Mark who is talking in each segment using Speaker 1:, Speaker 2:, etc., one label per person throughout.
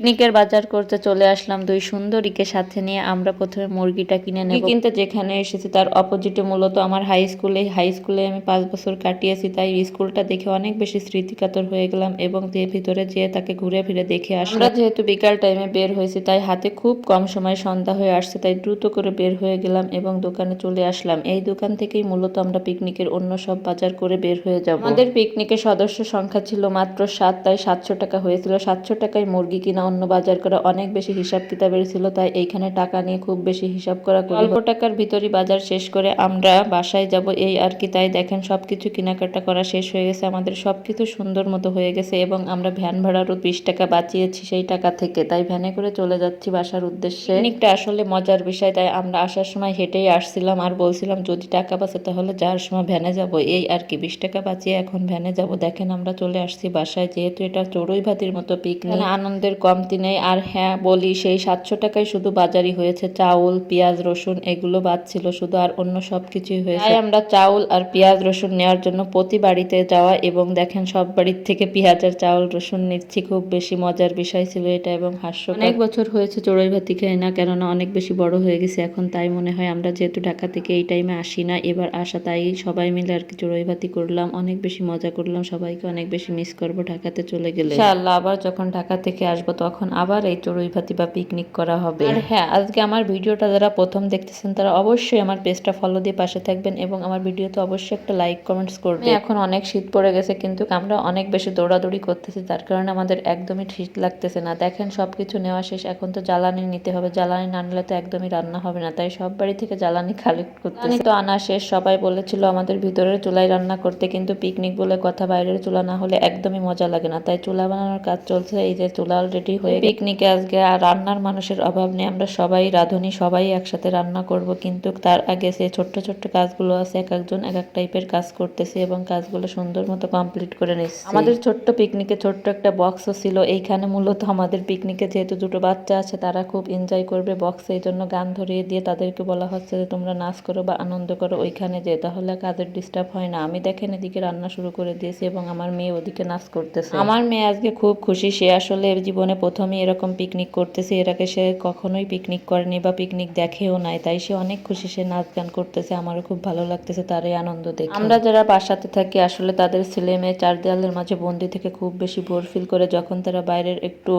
Speaker 1: পিকনিকের বাজার করতে চলে আসলাম দুই সুন্দরীকে সাথে নিয়ে। আমরা প্রথমে মুরগিটা কিনে নেব। কিন্তু যেখানে এসেছি তার অপোজিটে মূলত আমার হাই স্কুলে হাই স্কুলে আমি পাঁচ বছর কাটিয়েছি তাই স্কুলটা দেখে অনেক বেশি স্মৃতিকাতর হয়ে গেলাম এবং যে ভিতরে যেয়ে তাকে ঘুরে ফিরে দেখে আসলাম। আমরা যেহেতু বিকাল টাইমে বের হয়েছি তাই হাতে খুব কম সময় সন্ধ্যা হয়ে আসছে তাই দ্রুত করে বের হয়ে গেলাম এবং দোকানে চলে আসলাম। এই দোকান থেকেই মূলত আমরা পিকনিকের অন্য সব বাজার করে বের হয়ে যাব। আমাদের পিকনিকের সদস্য সংখ্যা ছিল মাত্র সাত তাই সাতশো টাকা হয়েছিল। সাতশো টাকায় মুরগি কিনা অন্য বাজার করা অনেক বেশি হিসাব কিতাবের ছিল, তাই এইখানে টাকা নিয়ে খুব বেশি হিসাব করা অল্প টাকার ভিতরই বাজার শেষ করে আমরা বাসায় যাব, এই আর কি। তাই দেখেন, সবকিছু কেনাকাটা করা শেষ হয়ে গেছে, আমাদের সবকিছু সুন্দর মতো হয়ে গেছে এবং আমরা ভ্যান ভাড়ারও বিশ টাকা বাঁচিয়েছি সেই টাকা থেকে। তাই ভ্যানে করে চলে যাচ্ছি বাসার উদ্দেশ্যে। পিকনিকটা আসলে মজার বিষয়, তাই আমরা আসার সময় হেঁটেই আসছিলাম আর বলছিলাম, যদি টাকা বাঁচে তাহলে যাওয়ার সময় ভ্যানে যাব। এই আর কি, বিশ টাকা বাঁচিয়ে এখন ভ্যানে যাব। দেখেন, আমরা চলে আসছি বাসায়, যেহেতু এটা চড়ুই ভাতির মতো পিকনিক। আনন্দের কমতি নেই। আর হ্যাঁ বলি সেই সাতশো টাকায় শুধু বাজারই হয়েছে। চাউল পেঁয়াজ রসুন এগুলো বাদ ছিল শুধু আর অন্য সব কিছুই হয়েছে। তাই আমরা চাউল আর পেঁয়াজ রসুন নেওয়ার জন্য প্রতি বাড়িতে যাওয়া এবং দেখেন সব বাড়ির থেকে পেঁয়াজ আর চাউল রসুন নিচ্ছি। খুব বেশি মজার বিষয় ছিল এটা এবং হাস্য অনেক বছর হয়েছে চড়ুই ভাতি খাই না কেননা অনেক বেশি বড় হয়ে গেছে। এখন তাই মনে হয় আমরা যেহেতু ঢাকা থেকে এই টাইমে আসি না এবার আসা তাই সবাই মিলে আর কি চড়ুই ভাতি করলাম। অনেক বেশি মজা করলাম। সবাইকে অনেক বেশি মিস করব ঢাকাতে চলে গেলে। ইনশাআল্লাহ আবার যখন ঢাকা থেকে আসব তখন আবার এই চড়ুই ভাতি বা পিকনিক করা হবে। আর। হ্যাঁ আজকে আমার ভিডিওটা যারা প্রথম দেখতেছেন তারা অবশ্যই আমার পেজটা ফলো দিয়ে পাশে থাকবেন এবং আমার ভিডিওতে অবশ্যই একটা লাইক কমেন্টস করবেন। এখন অনেক শীত পড়ে গেছে কিন্তু আমরা অনেক বেশি দৌড়াদৌড়ি করতেছি তার কারণে আমাদের একদমই ঠিক লাগতেছে না। দেখেন সব কিছু নেওয়া শেষ এখন তো জ্বালানি নিতে হবে। জ্বালানি না নিলে তো একদমই রান্না হবে না তাই সব বাড়ি থেকে জ্বালানি কালেক্ট করতে তো আনা শেষ সবাই বলেছিল আমাদের ভিতরের চুলায় রান্না করতে কিন্তু পিকনিক বলে কথা বাইরের চুলা না হলে একদমই মজা লাগে না। তাই চুলা বানানোর কাজ চলছে এই যে চুলা অলরেডি হয়ে পিকনিকে আজকে আর রান্নার মানুষের অভাব নেই আমরা সবাই রাঁধুনি সবাই একসাথে রান্না করব। কিন্তু তার আগে সে ছোট্ট ছোট্ট কাজগুলো আছে এক একজন এক এক টাইপের কাজ করতেছে এবং কাজগুলো সুন্দর মতো কমপ্লিট করে নিচ্ছে। আমাদের ছোট্ট পিকনিকে ছোট্ট একটা বক্সও ছিল এইখানে মূলত আমাদের পিকনিকে যেহেতু দুটো বাচ্চা আছে তারা খুব এনজয় করবে বক্সে এই জন্য গান ধরিয়ে দিয়ে তাদেরকে বলা হচ্ছে যে তোমরা নাচ করো বা আনন্দ করো ওইখানে যে তাহলে কাজের ডিস্টার্ব হয় না। আমি দেখেন এদিকে রান্না শুরু করে দিয়েছি এবং আমার মেয়ে ওদিকে নাচ করতেছে। আমার মেয়ে আজকে খুব খুশি সে আসলে জীবনে প্রথমে এরকম পিকনিক করতেছে এর আগে সে কখনোই পিকনিক করেনি বা পিকনিক দেখেও নাই তাই সে অনেক খুশি সে নাচ গান করতেছে আমারও খুব ভালো লাগতেছে তার এই আনন্দ দেখে। আমরা যারা বাসাতে থাকি আসলে তাদের ছেলে মেয়ে চার দেয়ালের মাঝে বন্দি থেকে খুব বেশি বোর ফিল করে যখন তারা বাইরের একটু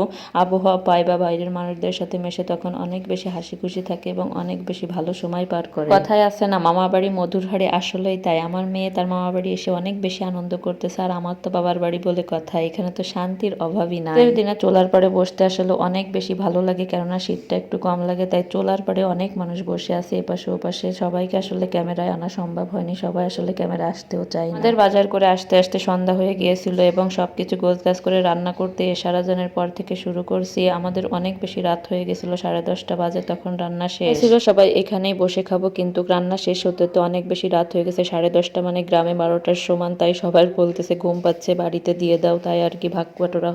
Speaker 1: আবহাওয়া পায় বা বাইরের মানুষদের সাথে মেশে তখন অনেক বেশি হাসি খুশি থাকে এবং অনেক বেশি ভালো সময় পার করে। কথায় আছে না মামা বাড়ি মধুর হাড়ে আসলেই তাই। আমার মেয়ে তার মামা বাড়ি এসে অনেক বেশি আনন্দ করতেছে আর আমার তো বাবার বাড়ি বলে কথা এখানে তো শান্তির অভাবই না দিনে চলার পরে বসতে আসলে অনেক বেশি ভালো লাগে, কেননা শীতটা একটু কম লাগে, তাই চলার পরে অনেক মানুষ বসে আছে এপাশে ওপাশে। সবাইকে আসলে ক্যামেরায় আনা সম্ভব হয়নি, সবাই আসলে ক্যামেরা আসতেও চাই আমাদের বাজার করে আসতে আসতে সন্ধ্যা হয়ে গিয়েছিল এবং সবকিছু গোছ গাছ করে রান্না করতে সারা সারাজনের পর থেকে শুরু করছি। আমাদের অনেক বেশি রাত হয়ে গেছিল, সাড়ে দশটা বাজে তখন রান্না শেষ। ছিল সবাই এখানেই বসে খাব, কিন্তু রান্না শেষ হতে তো অনেক বেশি রাত হয়ে গেছে, সাড়ে দশটা মানে গ্রামে বারোটার সমান, তাই সবার বলতেছে, ঘুম পাচ্ছে, বাড়িতে দিয়ে দাও। তাই আর কি ভাগ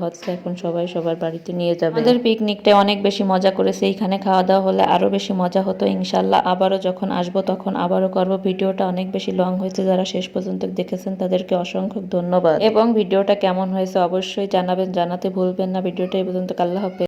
Speaker 1: হচ্ছে, এখন সবাই সবার বাড়িতে নিয়ে যাবে। আমাদের পিকনিকটা অনেক বেশি মজা করেছে। এইখানে খাওয়া দাওয়া হলে আরও বেশি মজা হতো ইনশাল্লাহ। আবারও যখন আসব তখন আবারও করব। ভিডিওটা অনেক বেশি লং হয়েছে। যারা শেষ পর্যন্ত দেখেছেন তাদেরকে অসংখ্য ধন্যবাদ। এবং ভিডিওটা কেমন হয়েছে অবশ্যই জানাবেন। জানাতে ভুলবেন না। ভিডিওটা এই পর্যন্ত। আল্লাহ হাফেজ।